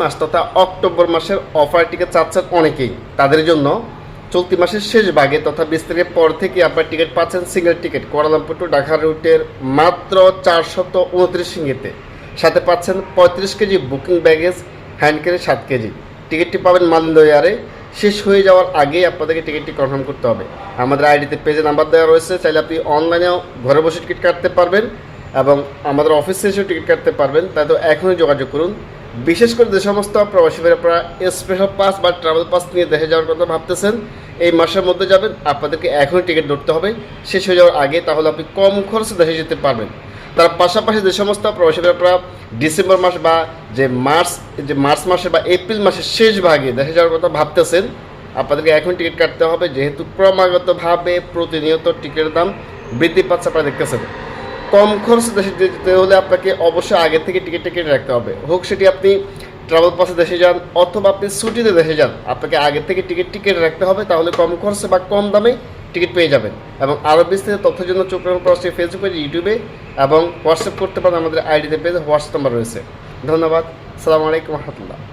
মাস তথা অক্টোবর মাসের offer ticket চাচ্ছেন অনেকেই। তাদের জন্য চলতি মাসের শেষ ভাগে তথা বিশ তারিখের পর থেকে আপনার টিকিট পাচ্ছেন single ticket Kuala Lumpur to Dhaka রুটের মাত্র চারশত উনত্রিশ সিঙ্গিতে সাথে পাচ্ছেন পঁয়ত্রিশ KG booking baggage hand carry সাত কেজি। টিকিটটি পাবেন মালিন্দয়ারে শেষ হয়ে যাওয়ার আগেই আপনাদেরকে টিকিটটি কনফার্ম করতে হবে। আমাদের আইডিতে পেজে নাম্বার দেওয়া রয়েছে, চাইলে আপনি অনলাইনেও ঘরে বসে টিকিট কাটতে পারবেন এবং আমাদের অফিসে এসেও টিকিট কাটতে পারবেন। তাই তো এখনই যোগাযোগ করুন। বিশেষ করে যে সমস্ত প্রবাসী আপনারা স্পেশাল পাস বা ট্রাভেল পাস নিয়ে দেখে যাওয়ার কথা ভাবতেছেন, এই মাসের মধ্যে যাবেন, আপনাদেরকে এখনই টিকিট ধরতে হবে, শেষ হয়ে যাওয়ার আগে তাহলে আপনি কম খরচে দেশে যেতে পারবেন। তার পাশাপাশি যে সমস্ত প্রবাসী আপনারা ডিসেম্বর মাস বা যে মার্চ যে মার্চ মাসে বা এপ্রিল মাসের শেষ ভাগে দেশে যাওয়ার কথা ভাবতেছেন, আপনাদেরকে এখন টিকিট কাটতে হবে, যেহেতু ক্রমাগতভাবে প্রতিনিয়ত টিকিটের দাম বৃদ্ধি পাচ্ছে আপনারা দেখতেছেন। কম খরচে দেশে যেতে হলে আপনাকে অবশ্যই আগে থেকে টিকিটটা কেটে রাখতে হবে। হোক সেটি আপনি ট্রাভেল পাসে দেশে যান অথবা আপনি ছুটিতে দেশে যান, আপনাকে আগে থেকে টিকিটটি কেটে রাখতে হবে, তাহলে কম খরচে বা কম দামে টিকিট পেয়ে যাবেন। এবং আরও বিস্তারিত তথ্যের জন্য চোখ রাখুন ফেসবুক পেজ ইউটিউবে এবং হোয়াটসঅ্যাপ করতে পারেন আমাদের আইডিতে পেজ হোয়াটসঅ্যাপ নাম্বার রয়েছে। ধন্যবাদ। সালামু আলাইকুম রহমতুল্লাহ।